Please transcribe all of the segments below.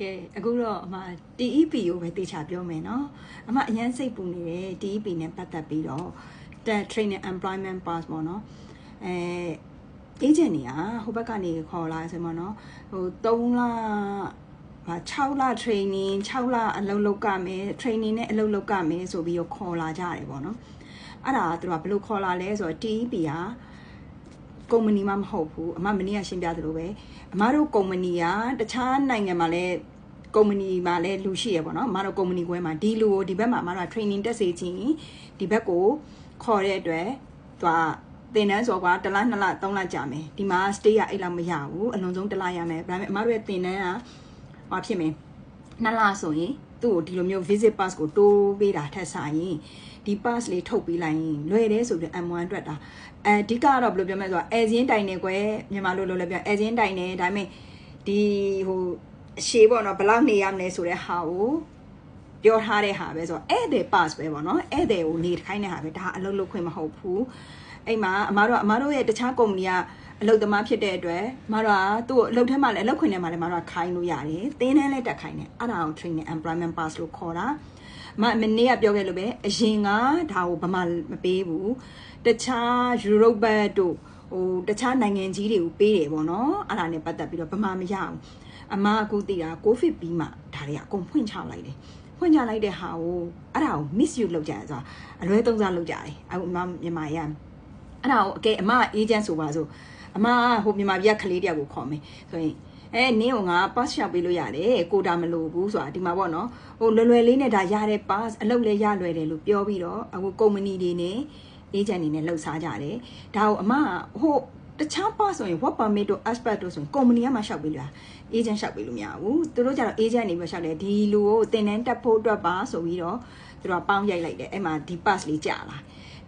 ကဲအခုတော့အမ TEP ကိုပဲတေချာပြောမယ်နော်အမအရန်စိတ်ပူနေတယ် TEP နဲ့ပတ်သက်ပြီးတော့ training employment pass ပေါ့နော်အဲ agent တွေကဟိုဘက်ကနေခေါ်လာဆိုမှနော်ဟို3လဟာ6လ training 6လအလုပ်လုပ်ကမယ် training နဲ့အလုပ်လုပ်ကမယ်ဆိုပြီးတော့ခေါ်လာကြတယ်ပေါ့နော်အဲ့ဒါကသူကဘယ်လိုခေါ်လာလဲဆိုတော့ TEP က ကုမ္ပဏီမှမဟုတ်ဘူးအမမနေ့ကရှင်းပြသလိုပဲအမတို့ကုမ္ပဏီကတခြားနိုင်ငံမှာလည်းကုမ္ပဏီမှာလည်းလူရှိရပေါ့နော်အမတို့ကုမ္ပဏီကွဲမှာဒီလူကိုဒီဘက်မှာအမတို့က training တက်စေခြင်းဒီဘက်ကိုခေါ်တဲ့အတွက်သူကသင်တန်းဆိုကွာတစ်လနှစ်လသုံးလကြာမယ်ဒီမှာ stay ရအဲ့လောက်မရဘူးအလွန်ဆုံးတစ်လရမယ်ဒါပေမဲ့အမတို့ရဲ့သင်တန်းကဟောဖြစ်မယ်နှစ်လဆိုရင် သူ့ကိုဒီလိုမျိုး visit pass ကိုတိုးပေးတာထက်ဆိုင်ရင်ဒီ pass လေးထုတ်ပေးလိုက်ရင်လွယ်တယ်ဆိုပြီး M1 အတွက်တာအဓိကတော့ဘယ်လိုပြောမလဲဆိုတော့အဲဇင်းတိုင်နေကွယ်မြန်မာလိုလိုလည်းပြောအဲဇင်းတိုင်နေဒါပေမဲ့ဒီဟိုအရှိပေါ့နော်ဘလောက်နေရမလဲဆိုတဲ့ဟာကိုပြောထားတဲ့ဟာပဲဆိုတော့ဧည့်သည် pass ပဲပေါ့နော်ဧည့်သည်ကိုနေခိုင်းတဲ့ဟာပဲဒါအလုပ်လုပ်ခွင့်မဟုတ်ဘူးအဲ့မှာအမားတို့အမားတို့ရဲ့တခြားကုမ္ပဏီက အလုပ်သမားဖြစ်တဲ့အတွက်မတော်ကသူ့အလုပ်ထဲမှာလည်းအလုပ်ခွင်ထဲမှာလည်းမတော်ကခိုင်းလို့ရတယ်။တင်းတန်းလည်းတက်ခိုင်းတယ်။အဲ့ဒါကို training employment pass လို့ခေါ်တာ။မမနေ့ကပြောခဲ့လို့ပဲအရင်ကဒါကိုဘာမှမပေးဘူး။တခြား Europe ဘက်တို့ဟိုတခြားနိုင်ငံကြီးတွေကိုပေးတယ်ပေါ့နော်။အဲ့ဒါနဲ့ပတ်သက်ပြီးတော့ဘာမှမရဘူး။အမအခုသိတာကိုဗစ်ပြီးမှဒါတွေကအကုန်ဖွင့်ချလိုက်တယ်။ဖွင့်ချလိုက်တဲ့ဟာကိုအဲ့ဒါကို miss you လုပ်ကြရဆိုတာအလွဲသုံးစားလုပ်ကြတယ်။အခုအမမြန်မာရအဲ့ဒါကိုအကဲအမ agent ဆိုပါဆို အမဟိုမြန်မာပြည်ကကလေးတယောက်ကိုခေါ်မယ်ဆိုရင်အဲနင်းကငါ pass ရှောက်ပေးလို့ရတယ်ကိုတာမလို့ဘူးဆိုတာဒီမှာပေါ့နော်ဟိုလွယ်လွယ်လေးနဲ့ဒါရတဲ့ pass အလုပ်လည်းရလွယ်တယ်လို့ပြောပြီးတော့အခုကုမ္ပဏီတွေနဲ့ agent တွေနဲ့လှုပ်ရှားကြတယ်ဒါကိုအမဟိုတခြား pass ဆိုရင် work permit တို့ expert တို့ဆိုရင်ကုမ္ပဏီကမှရှောက်ပေးလို့ရ agent ရှောက်ပေးလို့မရဘူးသူတို့ကျတော့ agent နေပဲရှောက်တယ်ဒီလူကိုတင်တန်းတက်ဖို့အတွက်ပါဆိုပြီးတော့သူတို့ကပေါင်းရိုက်လိုက်တယ်အဲ့မှာဒီ pass လေးကြာလာ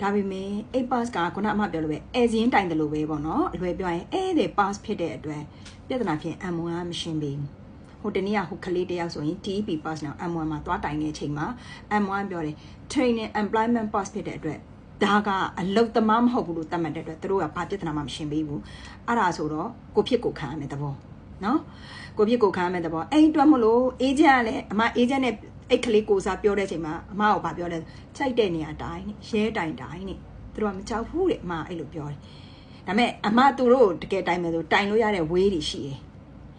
ဒါပေမဲ့ 8 pass ကခုနအမပြောလို့ပဲအဲဇင်းတိုင်တယ်လို့ပဲပေါ့နော်အလွယ်ပြောရင်အဲ့ဒီ pass ဖြစ်တဲ့အတွက်ပြဿနာဖြစ် M1 ကမရှင်းပေးဘူးဟိုတနေ့ကဟိုကလေးတယောက်ဆိုရင် TEP pass နဲ့ M1 မှာသွားတိုင်တဲ့အချိန်မှာ M1 ပြောတယ် training employment pass ဖြစ်တဲ့အတွက်ဒါကအလုတ်သမားမဟုတ်ဘူးလို့သတ်မှတ်တဲ့အတွက်သူတို့ကဘာပြဿနာမှမရှင်းပေးဘူးအဲ့ဒါဆိုတော့ကိုဖြစ်ကိုခံရမယ်တဘောနော်ကိုဖြစ်ကိုခံရမယ်တဘောအဲ့အတွက်မလို့ agent ကလည်းအမ agent နဲ့ အဲ့ကလေးကိုစားပြောတဲ့အချိန်မှာအမကဘာပြောလဲကြိုက်တဲ့နေရာတိုင်းရဲတိုင်တိုင်းနဲ့သူတို့ကမကြောက်ဘူးတဲ့အမအဲ့လိုပြောတယ်ဒါပေမဲ့အမသူတို့တကယ်တိုင်မယ်ဆိုတိုင်လို့ရတဲ့ဝေးတွေရှိတယ်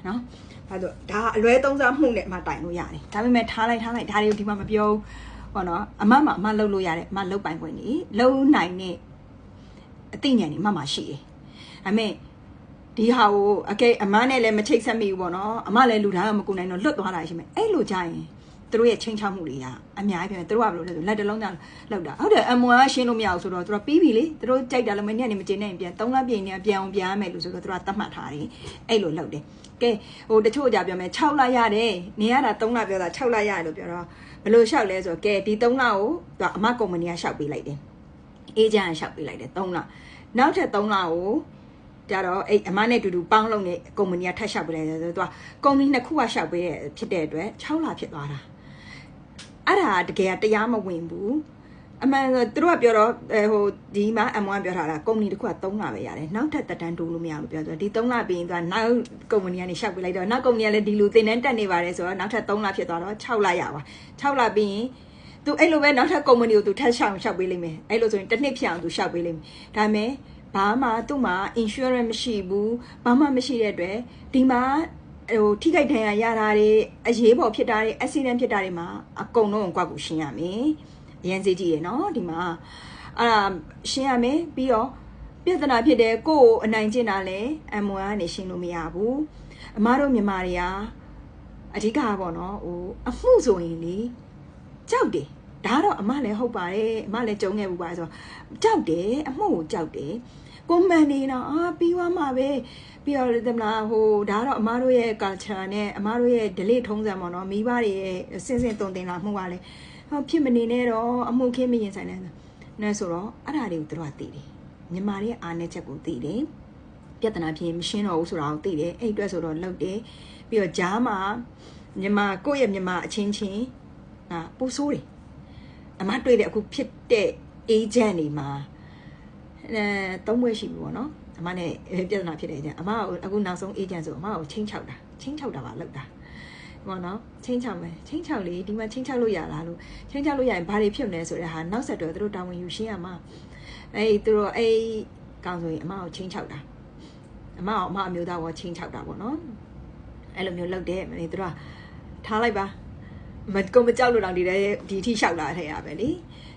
နော်ဘာလို့ဒါအလွဲသုံးစားမှုနဲ့အမတိုင်လို့ရတယ်ဒါပေမဲ့ထားလိုက်ထားလိုက်ဒါတွေကိုဒီမှာမပြောဘူးဟောနော်အမမအမလှုပ်လို့ရတယ်အမလှုပ်ပိုင်ခွင့်နေလှုပ်နိုင်တဲ့အသိဉာဏ်နေအမမရှိတယ်ဒါပေမဲ့ဒီဟာကိုအကဲအမနဲ့လည်းမချိတ်ဆက်မိဘူးပေါ့နော်အမလည်းလူသားကမကူနိုင်တော့လွတ်သွားတာရှိမယ်အဲ့လိုကြရင် သူတို့ရဲ့ချင်းချောက်မှုတွေကအများကြီးပဲသူတို့ကဘယ်လိုလဲဆိုလက်တလုံးကြောင့်လောက်တာဟုတ်တယ် M1 ကရှင်းလို့မရဘူးဆိုတော့သူတို့ပြီးပြီလေသူတို့ကြိုက်တာလည်းမနေ့ကနေမကျင်းနိုင်ပြန်၃လပြည့်နေပြန်အောင်ပြန်ရမယ်လို့ဆိုတော့သူတို့ကသတ်မှတ်ထားတယ်အဲ့လိုလောက်တယ်ကဲဟိုတချို့ကြပြောမယ်6လရတယ်နေရတာ3လပြောတာ6လရတယ်လို့ပြောတော့ဘယ်လိုလျှောက်လဲဆိုတော့ကဲဒီ3လကိုသူအမကုမ္ပဏီကလျှောက်ပေးလိုက်တယ်အေဂျင့်ကလျှောက်ပေးလိုက်တယ်3လနောက်ထပ်3လကိုကြတော့အဲ့အမနဲ့တူတူပေါင်းလုံးနဲ့ကုမ္ပဏီကထပ်လျှောက်ပေးလိုက်တယ်ဆိုတော့သူကကုမ္ပဏီနှစ်ခုကလျှောက်ပေးတဲ့ဖြစ်တဲ့အတွက်6လဖြစ်သွားတာ အဲ့ဒါတကယ်တရားမဝင်ဘူးအမှန်ဆိုသူတို့ကပြောတော့အဲဟိုဒီမှာ M1 ပြောထားတာကုမ္ပဏီတစ်ခုက3လပဲရတယ်နောက်ထပ်တက်တန်းတိုးလို့မရဘူးပြောဆိုဒီ3လပြီးရင်သူကနောက်ကုမ္ပဏီကနေရှောက်ပေးလိုက်တော့နောက်ကုမ္ပဏီကလည်းဒီလူတင်တန်းတက်နေပါတယ်ဆိုတော့နောက်ထပ်3လဖြစ်သွားတော့6လရပါ6လပြီးရင်သူအဲ့လိုပဲနောက်ထပ်ကုမ္ပဏီကိုသူထပ်ရှောက်ရှောက်ပေးလိမ့်မယ်အဲ့လိုဆိုရင်တစ်နှစ်ဖြစ်အောင်သူရှောက်ပေးလိမ့်မယ်ဒါပေမဲ့ဘာမှသူ့မှာ insurance မရှိဘူးဘာမှမရှိတဲ့အတွက်ဒီမှာ ဟိုထိခိုက်ဒဏ်ရာရတာတွေအရေးပေါ်ဖြစ်တာတွေ accident ဖြစ်တာတွေမှာအကုန်လုံးကွက်ကိုရှင်းရမယ်အရင်စေးကြည့်ရနော်ဒီမှာအဲ့ဒါရှင်းရမယ်ပြီးတော့ပြဿနာဖြစ်တယ်ကိုယ့်ကိုအနိုင်ကျင့်တာလဲ M1 ကနေရှင်းလို့မရဘူးအမားတို့မြန်မာတွေကအဓိကပေါ့နော်ဟိုအမှုဆိုရင်လေကြောက်တယ်ဒါတော့အမလည်းဟုတ်ပါတယ်အမလည်းကြုံခဲ့ဘူးပါဆိုတော့ကြောက်တယ်အမှုကိုကြောက်တယ် ကိုမန်နေတော့အာပြီးသွားမှာပဲပြီးတော့တမလားဟိုဒါကတော့အမားတို့ရဲ့ culture နဲ့အမားတို့ရဲ့ delay ထုံးစံပေါ့နော်မိဘတွေရဲ့စင်စင်တုံတင်လာမှုကလည်းဟောဖြစ်မနေနဲ့တော့အမှုခင်းမရင်ဆိုင်နဲ့နဲ့ဆိုတော့အဲ့ဒါတွေကိုတို့ကသိတယ်မြန်မာရဲ့အားနည်းချက်ကိုသိတယ်ပြဿနာဖြစ်မရှင်းတော့ဘူးဆိုတာကိုသိတယ်အဲ့အတွက်ဆိုတော့လောက်တယ်ပြီးတော့ဂျားမှာမြန်မာကိုယ့်ရဲ့မြန်မာအချင်းချင်းအာပူဆိုးတယ်အမတွေ့တဲ့အခုဖြစ်တဲ့ agent တွေမှာ အဲသုံးဘွဲရှိပြီပေါ့နော်အမနဲ့ပြဿနာဖြစ်တယ်ကြအမကအခုနောက်ဆုံး agent ဆိုအမကိုချင်းချောက်တာချင်းချောက်တာပါလောက်တာဘောနော်ချင်းချောက်မယ်ချင်းချောက်လေဒီမှာချင်းချောက်လို့ရလားလို့ချင်းချောက်လို့ရရင်ဘာတွေဖြစ်မလဲဆိုတဲ့ဟာနောက်ဆက်တွဲသူတို့တာဝန်ယူရှင်းရမှာအဲ့သူတို့အဲ့ကောင်ဆိုရင်အမကိုချင်းချောက်တာအမအောင်အမအမျိုးသားဘောချင်းချောက်တာပေါ့နော်အဲ့လိုမျိုးလုပ်တယ်မင်းတို့ကထားလိုက်ပါ မကုံမကြောက်လို့တော့ဒီတဲ့ဒီထိလျှောက်လာတဲ့ရပဲလေ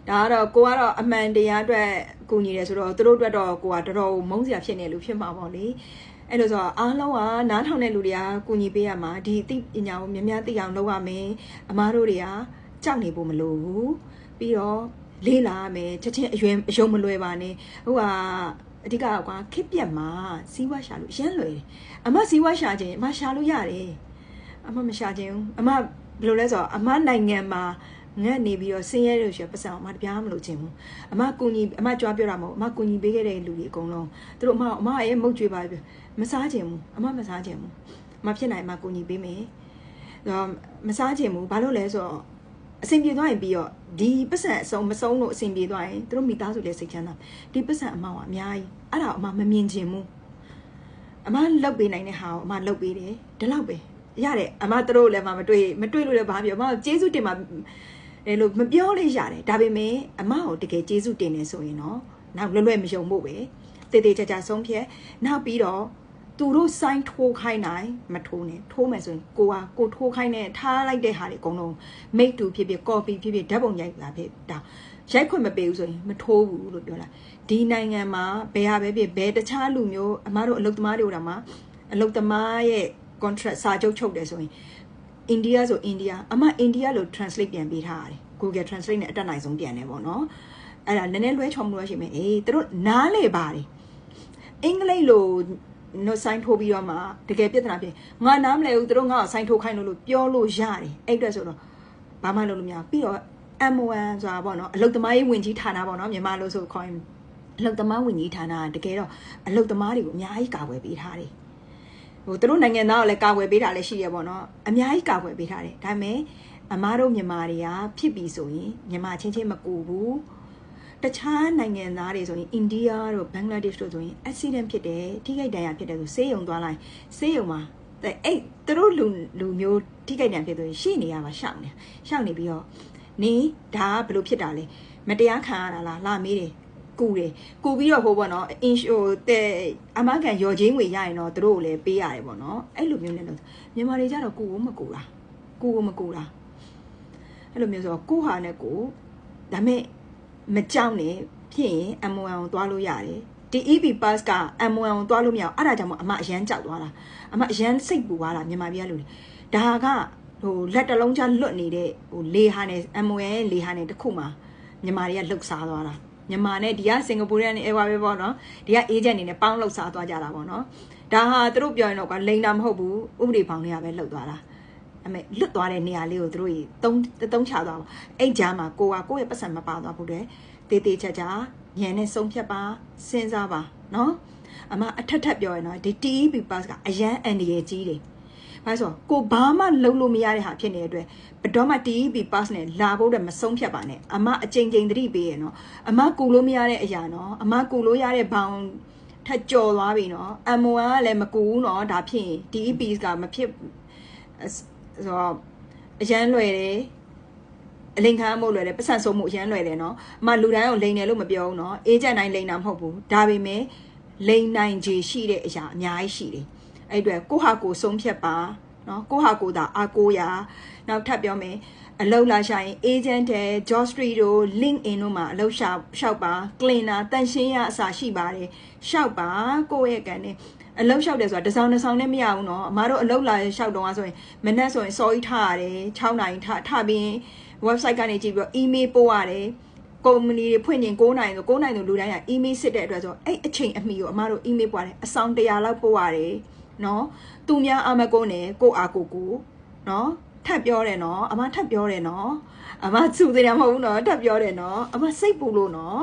ဒါကတော့ကိုကတော့အမှန်တရားအတွက်ကူညီတယ်ဆိုတော့သူတို့အတွက်တော့ကိုကတော်တော်မုန်းစရာဖြစ်နေလို့ဖြစ်မှာပေါ့လေအဲ့လိုဆိုအားလုံးကနားထောင်တဲ့လူတွေကကူညီပေးရမှာဒီသိပညာကိုများများသိအောင်လုပ်ရမယ်အမားတို့တွေကကြောက်နေဖို့မလိုဘူးပြီးတော့လေးလာမယ်ချက်ချင်းအယွင်အယုံမလွယ်ပါနဲ့ဟိုကအဓိကကွာခစ်ပြက်မှာစီးပွားရှာလို့ရမ်းလွယ်တယ်အမစီးပွားရှာခြင်းအမရှာလို့ရတယ်အမမရှာခြင်းဘူးအမ ဘယ်လိုလဲဆိုတော့အမနိုင်ငံမှာငတ်နေပြီးတော့ဆင်းရဲလို့ရှိရင်ပတ်စံအမတပြားမလို့ခြင်းဘူးအမကူညီအမကြွားပြောတာမဟုတ်အမကူညီပေးခဲ့တဲ့လူတွေအကုန်လုံးသူတို့အမအမရဲ့မုတ်ကြွေးပါမစားခြင်းဘူးအမမစားခြင်းဘူးအမဖြစ်နိုင်အမကူညီပေးမယ်တော့မစားခြင်းဘူးဘာလို့လဲဆိုတော့အဆင်ပြေသွားရင်ပြီးတော့ဒီပတ်စံအစုံမဆုံးလို့အဆင်ပြေသွားရင်သူတို့မိသားစုလည်းစိတ်ချမ်းသာဒီပတ်စံအမောင်ကအများကြီးအဲ့ဒါအမမမြင်ခြင်းဘူးအမလောက်ပေးနိုင်တဲ့ဟာကိုအမလောက်ပေးတယ်ဒီလောက်ပဲ ရတယ်အမတို့လည်းမမတွေ့မတွေ့လို့လည်းဘာပြောအမကျေးဇူးတင်ပါအဲလိုမပြောလေးရတယ်ဒါပေမဲ့အမကိုတကယ်ကျေးဇူးတင်နေဆိုရင်တော့နောက်လွယ်လွယ်မယုံဖို့ပဲတည်တည်ကြကြဆုံးဖြတ်နောက်ပြီးတော့သူတို့စိုင်းထိုးခိုင်းနိုင်မထိုးနဲ့ထိုးမယ်ဆိုရင်ကိုကကိုထိုးခိုင်းနဲ့ထားလိုက်တဲ့ဟာတွေအကုန်လုံး make to ဖြစ်ဖြစ် copy ဖြစ်ဖြစ်ဓာတ်ပုံရိုက်တာဖြစ်ဒါရိုက်ခွင့်မပေးဘူးဆိုရင်မထိုးဘူးလို့ပြောတာဒီနိုင်ငံမှာဘယ်ဟာပဲဖြစ်ဘယ်တခြားလူမျိုးအမားတို့အလုပ်သမားတွေတော့မှအလုပ်သမားရဲ့ contract စာချုပ်ချုပ်တယ်ဆိုရင်အိန္ဒိယဆိုအိန္ဒိယအမအိန္ဒိယလို့ translate ပြန်ပေးထားရတယ် Google Translate နဲ့အတက်နိုင်ဆုံးပြန်တယ်ပေါ့နော်အဲ့ဒါနည်းနည်းလွဲချော်မှုလို့ရှိမယ်အေးသူတို့နားလေပါတယ်အင်္ဂလိပ်လိုနော်ဆိုင်ထိုးပြီးတော့မှတကယ်ပြဿနာဖြစ်ငါနားမလဲဘူးသူတို့ငါ့ကိုဆိုင်ထိုးခိုင်းလို့လို့ပြောလို့ရတယ်အဲ့အတွက်ဆိုတော့ဘာမှလုပ်လို့မရပြီးတော့ M1 ဆိုတာပေါ့နော်အလုတ်သမားရေးဝင်ကြီးဌာနပေါ့နော်မြန်မာလို့ဆိုခေါ်ရင်အလုတ်သမားဝင်ကြီးဌာနတကယ်တော့အလုတ်သမားတွေကိုအများကြီးကာကွယ်ပေးထားတယ်ဟို သူတို့နိုင်ငံသားကိုလည်းကာကွယ်ပေးတာလည်းရှိရပေါ့နော်အများကြီးကာကွယ်ပေးထားတယ်ဒါပေမဲ့အမားတို့မြန်မာတွေကဖြစ်ပြီဆိုရင်မြန်မာချင်းချင်းမကူဘူးတခြားနိုင်ငံသားတွေဆိုရင်အိန္ဒိယတို့ဘင်္ဂလားဒေ့ရှ်တို့ဆိုရင် accident ဖြစ်တယ်ထိခိုက်ဒဏ်ရာဖြစ်တယ်ဆိုဆေးရုံသွားလိုက်ဆေးရုံမှာအဲ့သူတို့လူလူမျိုးထိခိုက်ဒဏ်ဖြစ်ဆိုရင်ရှေ့နေရမှာရှောက်နေရှောက်နေပြီးတော့နေဒါကဘယ်လိုဖြစ်တာလဲမတရားခံရတာလားလာမေးတယ် ကူတယ်ကူပြီးတော့ဟိုပေါ့နော်အင်ဟိုတဲ့အမကန်ရော်ချင်းငွေရရင်တော့သူတို့ကိုလည်းပေးရတယ်ပေါ့နော်အဲ့လိုမျိုးနဲ့လို့မြန်မာတွေကြတော့ကူကိုမကူတာကူကိုမကူတာအဲ့လိုမျိုးဆိုတော့ကိုဟာနဲ့ကိုဒါမဲ့မကြောက်နဲ့ဖြစ်ရင် M1 ကိုသွားလို့ရတယ်ဒီ EB pass က M1 ကိုသွားလို့မရအောင်အဲ့ဒါကြောင့်အမအရန်ကြောက်သွားတာအမအရန်စိတ်ပူသွားတာမြန်မာပြည်ကလူတွေဒါကဟိုလက်တလုံးချလွတ်နေတဲ့ဟိုလေဟာနဲ့ M1 ရဲ့လေဟာနဲ့တခုမှမြန်မာတွေကလှုပ်ရှားသွားတာ မြန်မာနဲ့ဒီကစင်ကာပူနဲ့အဲပါပဲပေါ့နော်ဒီက agent အနေနဲ့ပေါင်းလှုပ်ရှားသွားကြတာပေါ့နော်ဒါဟာသူတို့ပြောရင်တော့ကလိန်တာမဟုတ်ဘူးဥပဒေပေါင်းတွေကပဲလှုပ်သွားတာအမေလွတ်သွားတဲ့နေရာလေးကိုသူတို့တုံးတုံးချသွားပါအဲ့ကြားမှာကိုကကိုယ့်ရဲ့ပတ်စံမပါသွားဘူးတဲ့တေးသေးချာချာညံနဲ့ဆုံးဖြတ်ပါစဉ်းစားပါနော်အမအထက်ထက်ပြောရင်တော့ဒီ TEB pass ကအရန်အန်ဒီရဲ့ကြီးတယ် ဘာလို့ဆိုကိုဘာမှလုံးလို့မရတဲ့ဟာဖြစ်နေတဲ့အတွက်ဘတော်မှ TEB pass နဲ့လာဖို့တဲ့မဆုံးဖြတ်ပါနဲ့အမအချိန်ချိန်သတိပေးရနော်အမကူလို့မရတဲ့အရာနော်အမကူလို့ရတဲ့ဘောင်ထက်ကြော်သွားပြီနော် M1 ကလည်းမကူဘူးနော်ဒါဖြစ်ရင် TEB ကမဖြစ်ဆိုတော့အရန်လွယ်တယ်အလိန်ခံမှုလွယ်တယ်ပတ်စံဆုံးမှုအရန်လွယ်တယ်နော်အမလူတိုင်းကိုလိန်တယ်လို့မပြောဘူးနော်အေးချက်တိုင်းလိန်တာမဟုတ်ဘူးဒါပေမဲ့လိန်နိုင်ခြေရှိတဲ့အရာအများကြီးရှိတယ် အဲ့အတွက်ကိုဟာကိုဆုံးဖြတ်ပါနော်ကိုဟာကိုသာအာကိုရာနောက်ထပ်ပြောမယ်အလုပ်လာရှာရင် agent တဲ့ job street တို့ linkedin တို့မှာအလုပ်ရှာရှောက်ပါ cleaner တန်ရှင်းရအစာရှိပါတယ်ရှောက်ပါကိုယ့်ရဲ့ကန်နဲ့အလုံးလျှောက်တယ်ဆိုတာတစ်ဆောင်တစ်ဆောင်နဲ့မရဘူးเนาะအမားတို့အလုံးလာလျှောက်တော့ဆိုရင်မနက်ဆိုရင်စော်ကြီးထားရတယ်6နိုင်ထထပြီး website ကနေကြည့်ပြီးတော့ email ပို့ရတယ်ကုမ္ပဏီတွေဖွင့်ရင်9နိုင်ဆို9နိုင်ဆိုလူတိုင်းက email စစ်တဲ့အတွက်ဆိုအဲ့အချိန်အမီကိုအမားတို့ email ပို့ရတယ်အဆောင်100လောက်ပို့ရတယ် နော်သူများအမကုန်းနဲ့ကိုအာကိုကိုနော်ထပ်ပြောတယ်နော်အမထပ်ပြောတယ်နော်အမသူသေးတယ်မဟုတ်ဘူးနော်ထပ်ပြောတယ်နော်အမစိတ်ပူလို့နော်